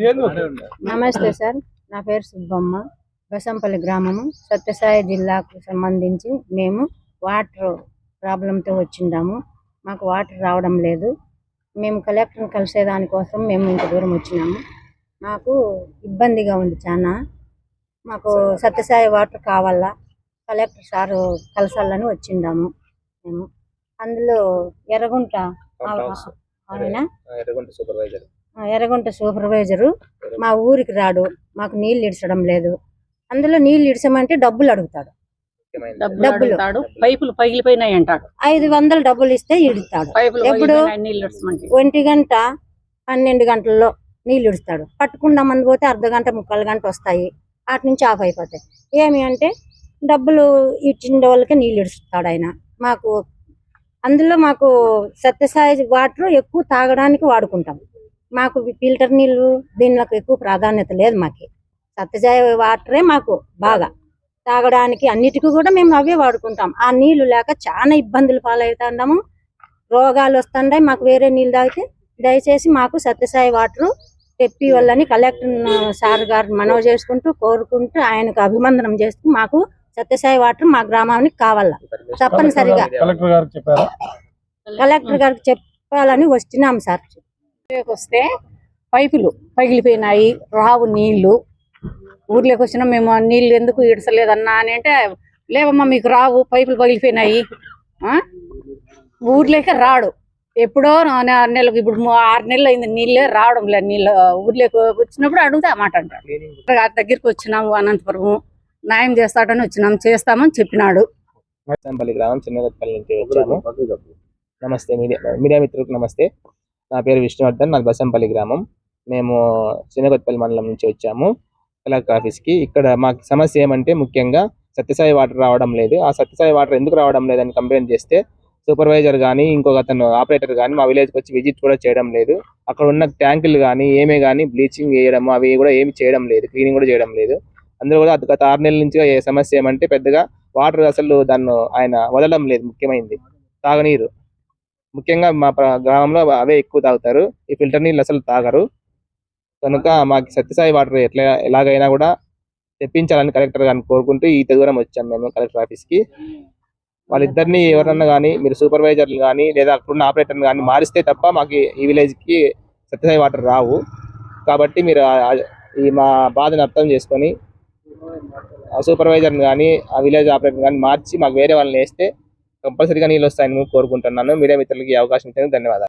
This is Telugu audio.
నమస్తే సార్ నా పేరు సుబ్బమ్మ. బసంపల్లి గ్రామము. సత్యసాయి జిల్లాకు సంబంధించి మేము వాటర్ ప్రాబ్లంతో వచ్చిండాము. మాకు వాటర్ రావడం లేదు. మేము కలెక్టర్ని కలిసే దానికోసం మేము ఇంత దూరం వచ్చినాము. మాకు ఇబ్బందిగా ఉంది చాలా మాకు సత్యసాయి వాటర్ కావాలా? కలెక్టర్ సారు కలసాలని వచ్చిండాము మేము. అందులో ఎర్రగుంట ఆయన ఎర్రగొండ సూపర్వైజర్. ఎర్రగుంట సూపర్వైజరు మా ఊరికి రాడు మాకు నీళ్ళు ఇడ్చడం లేదు. అందులో నీళ్ళు ఇడ్చమంటే డబ్బులు అడుగుతాడు. డబ్బులు పైపులు పగిలిపోయినాయి అంటాడు ఐదు వందలు డబ్బులు ఇస్తే ఇడుతాడు. పైపులు ఎప్పుడు? ఒంటి గంట పన్నెండు గంటల్లో నీళ్ళు ఇడుస్తాడు. పట్టుకుందామని పోతే అర్ధ గంట ముక్కలు గంట వస్తాయి. అటు నుంచి ఆఫ్ అయిపోతాయి. ఏమి అంటే డబ్బులు ఇచ్చిన వాళ్ళకి నీళ్ళు ఇడుస్తాడు ఆయన. మాకు అందులో మాకు సత్యసాయి వాటర్ ఎక్కువ తాగడానికి వాడుకుంటాం. మాకు ఫిల్టర్ నీళ్ళు దీనిలోకి ఎక్కువ ప్రాధాన్యత లేదు మాకు. సత్యసాయి వాటరే మాకు బాగా. తాగడానికి అన్నిటికీ కూడా మేము అవే వాడుకుంటాం. ఆ నీళ్ళు లేక చాలా ఇబ్బందులు పాలవుతున్నాము రోగాలు వస్తుంటాయి మాకు వేరే నీళ్ళు తాగితే దయచేసి మాకు సత్యసాయి వాటర్ తెప్పి వాళ్ళని కలెక్టర్ సార్ గారిని మనవి చేసుకుంటూ కోరుకుంటూ ఆయనకు అభిమందనం చేస్తూ మాకు సత్యసాయి వాటర్ మా గ్రామానికి కావాల? తప్పనిసరిగా. కలెక్టర్ గారికి చెప్పారా? కలెక్టర్ గారికి చెప్పాలని వస్తున్నాం సార్. ఊర్లోకి వస్తే పైపులు పగిలిపోయినాయి రావు నీళ్ళు. ఊర్లోకి వచ్చినా మేము నీళ్ళు నీళ్ళు ఎందుకు ఇడసలేదన్నా అని అంటే లేవమ్మా మీకు రావు పైపులు పగిలిపోయినాయి. ఆ? ఊర్లోకి రాడు. ఎప్పుడో ఆరు నెలలకు ఇప్పుడు ఆరు నెలలు అయింది నీళ్ళే రావడం లేదు. నీళ్ళు ఊర్లోకి వచ్చినప్పుడు అడుగుతా మాట అంటాడు దగ్గరికి వచ్చినాము అనంతపురము న్యాయం చేస్తాడని వచ్చినాము చేస్తామని చెప్పినాడు. గ్రామం చిన్నగత్పల్లి నుంచి వచ్చాము. నమస్తే మీడియా మీడియా మిత్రులకు నమస్తే. నా పేరు విష్ణువర్ధన్ నాది బసంపల్లి గ్రామం. మేము చిన్నగొత్తపల్లి మండలం నుంచి వచ్చాము కలెక్టర్ ఆఫీస్కి. ఇక్కడ మాకు సమస్య ఏమంటే ముఖ్యంగా సత్యసాయి వాటర్ రావడం లేదు. ఆ సత్యసాయి వాటర్ ఎందుకు రావడం లేదని కంప్లైంట్ చేస్తే సూపర్వైజర్ కానీ ఇంకొక అతను ఆపరేటర్ కానీ మా విలేజ్కి వచ్చి విజిట్ కూడా చేయడం లేదు. అక్కడ ఉన్న ట్యాంకులు కానీ ఏమే కానీ బ్లీచింగ్ వేయడం అవి కూడా ఏమి చేయడం లేదు. క్లీనింగ్ కూడా చేయడం లేదు. అందులో కూడా అది గత ఆరు నెలల నుంచి ఏ సమస్య ఏమంటే పెద్దగా వాటర్ అసలు దాన్ని ఆయన వదలడం లేదు. ముఖ్యమైనది తాగనీరు. ముఖ్యంగా మా గ్రామంలో అవే ఎక్కువ తాగుతారు. ఈ ఫిల్టర్ నీళ్ళు అసలు తాగరు. కనుక మాకు సత్యసాయి వాటర్ ఎట్లా ఎలాగైనా కూడా తెప్పించాలని కలెక్టర్ గారిని కోరుకుంటూ ఈ దూరం వచ్చాం మేము కలెక్టర్ ఆఫీస్కి. వాళ్ళిద్దరిని ఎవరన్నా కానీ మీరు సూపర్వైజర్లు కానీ లేదా అక్కడున్న ఆపరేటర్ని కానీ మారిస్తే తప్ప మాకు ఈ విలేజ్కి సత్యసాయి వాటర్ రావు. కాబట్టి మీరు ఈ మా బాధను అర్థం చేసుకొని ఆ సూపర్వైజర్ని కానీ ఆ విలేజ్ ఆపరేటర్ కానీ మార్చి మాకు వేరే వాళ్ళని వేస్తే కంపల్సరీగా నీళ్ళు వస్తాయని కోరుకుంటున్నాను. మీడియా మిత్రులకి అవకాశం ఇచ్చినందుకు ధన్యవాదాలు.